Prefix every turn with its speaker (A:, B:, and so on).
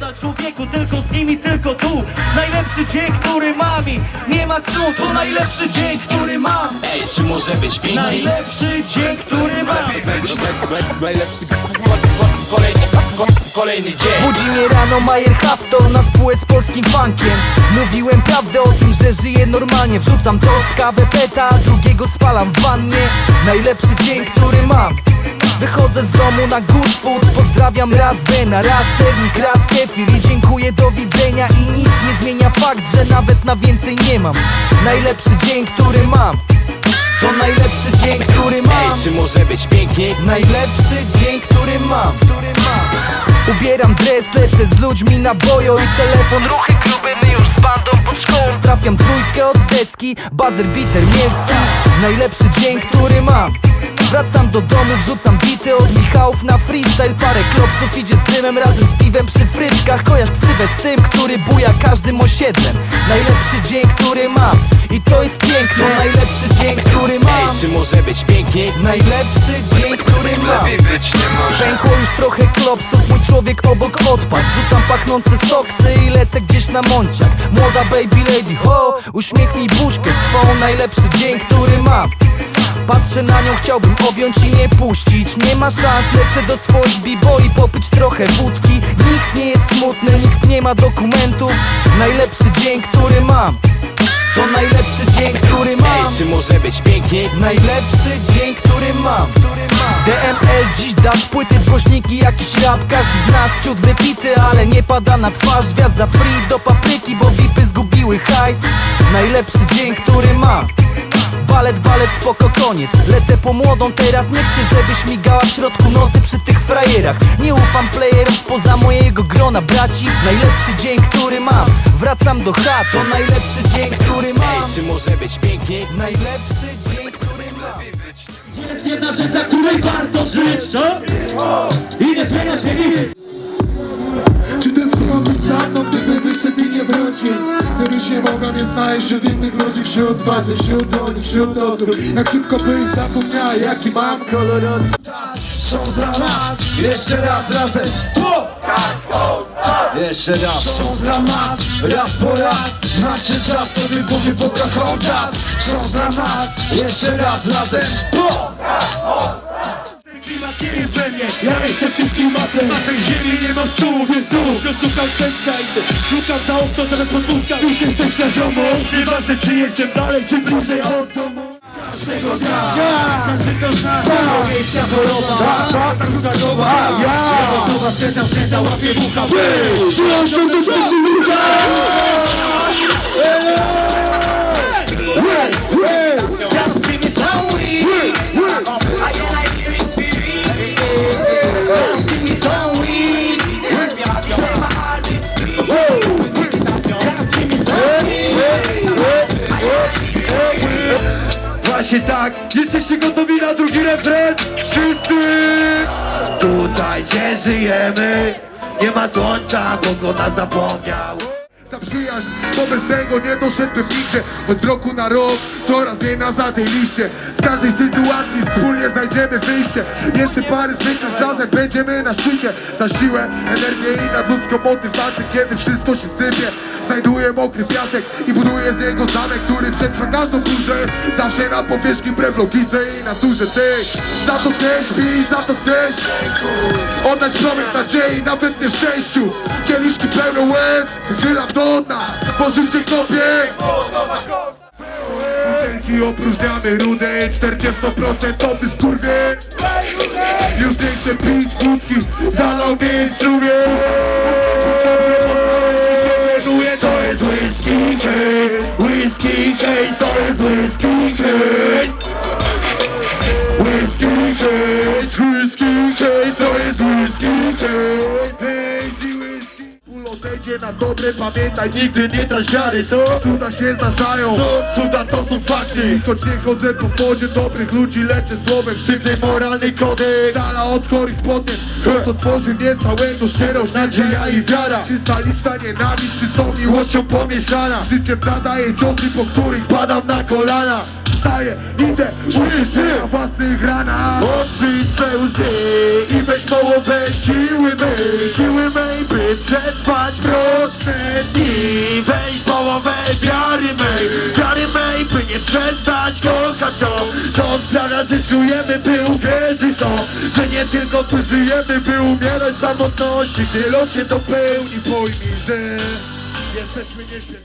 A: dla człowieku, tylko z nimi, tylko tu. Najlepszy dzień, który mam i nie ma snu To najlepszy dzień, który mam.
B: Ej, czy może być piękniej?
A: Najlepszy dzień, który mam.
B: Najlepszy kolejny, kolejny dzień.
C: Budzi mnie rano Majer Haftor na spółę z polskim funkiem. Mówiłem prawdę o tym, że żyję normalnie. Wrzucam tost, kawę, peta, drugiego spalam w wannie. Najlepszy dzień, który mam Wychodzę z domu na good food Pozdrawiam raz wena, raz sernik, raz kefir I dziękuję, do widzenia I nic nie zmienia fakt, że nawet na więcej nie mam. Najlepszy dzień, który mam To najlepszy dzień, który mam.
B: Ej, czy może być piękniej?
C: Najlepszy dzień, który mam Ubieram dres, lecę z ludźmi na bojo i telefon Ruchy kluby, my już z bandą pod szkołą. Trafiam trójkę od deski, bazer biter mielski. Najlepszy dzień, który mam Wracam do domu, wrzucam bity od Michałów na freestyle. Parę klopsów idzie z dymem razem z piwem przy frytkach. Kojarz ksywę z tym, który buja każdym osiedlem. Najlepszy dzień, który mam. I to jest piękne Najlepszy dzień, który mam.
B: Ej, czy może być piękniej?
C: Najlepszy dzień, który mam. Pękło już trochę klopsów, mój człowiek obok odpadł. Rzucam pachnące soksy i lecę gdzieś na mąciak. Młoda baby lady, ho, uśmiechnij buźkę swą. Najlepszy dzień, który mam Patrzę na nią, chciałbym objąć i nie puścić. Nie ma szans, lecę do swoich b-boy Popyć trochę wódki. Nikt nie jest smutny, nikt nie ma dokumentów. Najlepszy dzień, który mam To najlepszy dzień, który
B: Ej,
C: mam
B: czy może być piękniej?
C: Najlepszy dzień, który mam. DML dziś da z płyty w głośniki jakiś rap Każdy z nas ciut wypity, ale nie pada na twarz Gwiazd za free do papryki, bo vipy zgubiły hajs. Najlepszy dzień, który mam Balet, balet, spoko, koniec. Lecę po młodą teraz, nie chcę, żebyś migała w środku nocy przy tych frajerach. Nie ufam playerom spoza mojego grona braci. Najlepszy dzień, który mam. Wracam do chat, to najlepszy dzień, który
B: Ej,
C: mam
B: czy może być piękniej?
C: Najlepszy dzień, który mam.
A: Jest jedna rzecz, dla której warto żyć. Co? I nie zmienia się nic
D: Czy ten skromy zakoń, gdyby wyszedł i nie wrócił? Gdybyś nie mogła mnie znaleźć wśród innych ludzi Wśród twarzy, wśród dłoni, wśród osób. Jak szybko byś zapomniała, jaki mam kolor
A: Są za nas, jeszcze raz razem. Po! Jeszcze raz. Są za nas, raz po raz. Znaczy czas, to wybuchy po Hondas Są za nas, jeszcze raz razem. Po! Jest we mnie, ja jestem tym klimatem Na tej ziemi nie mam czuł, więc tu. Wciąż szukam szczęścia i ty Szukam za okno, zamiast podwórka Już jesteś na ziomo Nieważne czy jestem dalej, czy bliżej od domu. Każdego dnia, zna Tego miejsca choroba, ta druga doba Ja, gotowa, spędzam, spędzam, łapię mucha Ty, ty, ty, ty, ty, Właśnie tak, jesteście gotowi na drugi refren? Wszyscy! Tutaj gdzie żyjemy Nie ma słońca, bo go nas zapomniał
D: Za przyjaźń, bo bez tego nie doszedłem nigdzie. Od roku na rok, coraz mniej na tej liście. Z każdej sytuacji wspólnie znajdziemy wyjście. Jeszcze parę zwycięstw razem będziemy na szczycie. Za siłę, energię i nadludzką motywację Kiedy wszystko się sypie. Znajduję mokry piasek i buduję z niego zamek Który przetrwa każdą burzę. Zawsze na powierzchni wbrew logice i naturze Ty za to chcesz i za to chcesz. Oddać promyk nadziei nawet nieszczęściu. Kieliszki pełne łez Wychylam do dna Bo życie kopie opróżniamy rudę 40% ty skurwie Już nie chcę pić wódki Zalał mnie strumień to jest whisky case. Whisky case to jest whisky case. Whisky case Whisky case to jest whisky case Odejdzie na dobre, pamiętaj nigdy nie trać wiary. Co? Cuda się zdarzają, co? Cuda to są fakty. Choć nie chodzę po wodzie dobrych ludzi Leczę słowem sztywnej moralnej kody Dala od chorych potem. Co tworzy mnie całego szczerość, nadzieja i wiara. Czysta lista nienawiść, czy są miłością pomieszana. Życiem nadaje ciosy, po których padam na kolana Wstaję, idę, słyszę na własnych ranach. Odczyść swe łzy i weź połowę siły mej Siły mej, by
A: przetrwać mroczne dni. Weź połowę wiary mej, wiary mej By nie przestać kochać to To że czujemy by uwierzyć to Że nie tylko tu żyjemy, by umierać samotności Gdy los się dopełni, pojmij, że Jesteśmy nieśmiertelni